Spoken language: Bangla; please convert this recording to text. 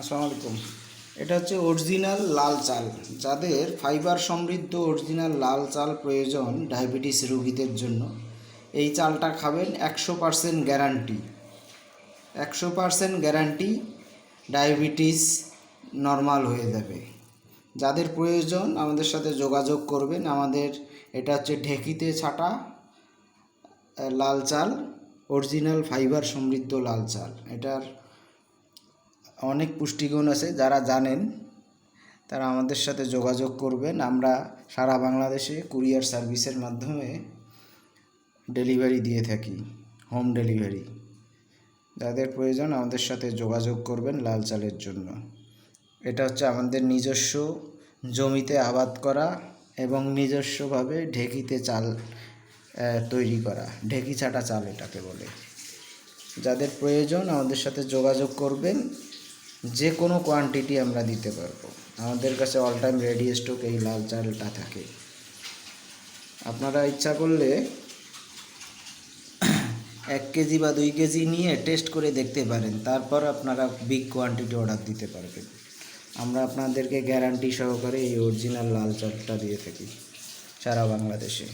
আসসালামু আলাইকুম। এটা হচ্ছে অরিজিনাল লাল চাল। যাদের ফাইবার সমৃদ্ধ অরিজিনাল লাল চাল প্রয়োজন ডায়াবেটিস রোগীদের জন্য, এই চালটা খাবেন একশো পারসেন্ট গ্যারান্টি একশো পারসেন্ট গ্যারান্টি ডায়াবেটিস নর্মাল হয়ে যাবে। যাদের প্রয়োজন, আমাদের সাথে যোগাযোগ করবেন। আমাদের এটা হচ্ছে ঢেকিতে ছাটা লাল চাল, অরিজিনাল ফাইবার সমৃদ্ধ লাল চাল। এটার অনেক পুষ্টিগুণ আছে, যারা জানেন, তারা আমাদের সাথে যোগাযোগ করবেন। আমরা সারা বাংলাদেশে কুরিয়ার সার্ভিসের মাধ্যমে ডেলিভারি দিয়ে থাকি, হোম ডেলিভারি। যাদের প্রয়োজন আমাদের সাথে যোগাযোগ করবেন লাল চালের জন্য। এটা হচ্ছে আমাদের নিজস্ব জমিতে আবাদ করা এবং নিজস্বভাবে ঢেকিতে চাল তৈরি করা। ঢেকি ছাটা চাল এটাকে বলে। যাদের প্রয়োজন আমাদের সাথে যোগাযোগ করবেন যে কোনো কোয়ান্টিটি আমরা দিতে পারব। আমাদের কাছে অল টাইম রেডি স্টক এই লাল চালটা থাকে। আপনারা ইচ্ছা করলে এক কেজি বা দুই কেজি নিয়ে টেস্ট করে দেখতে পারেন। তারপর আপনারা বিগ কোয়ান্টিটি অর্ডার দিতে পারবেন। আমরা আপনাদেরকে গ্যারান্টি সহকারে এই অরিজিনাল লাল চালটা দিয়ে থাকি সারা বাংলাদেশে।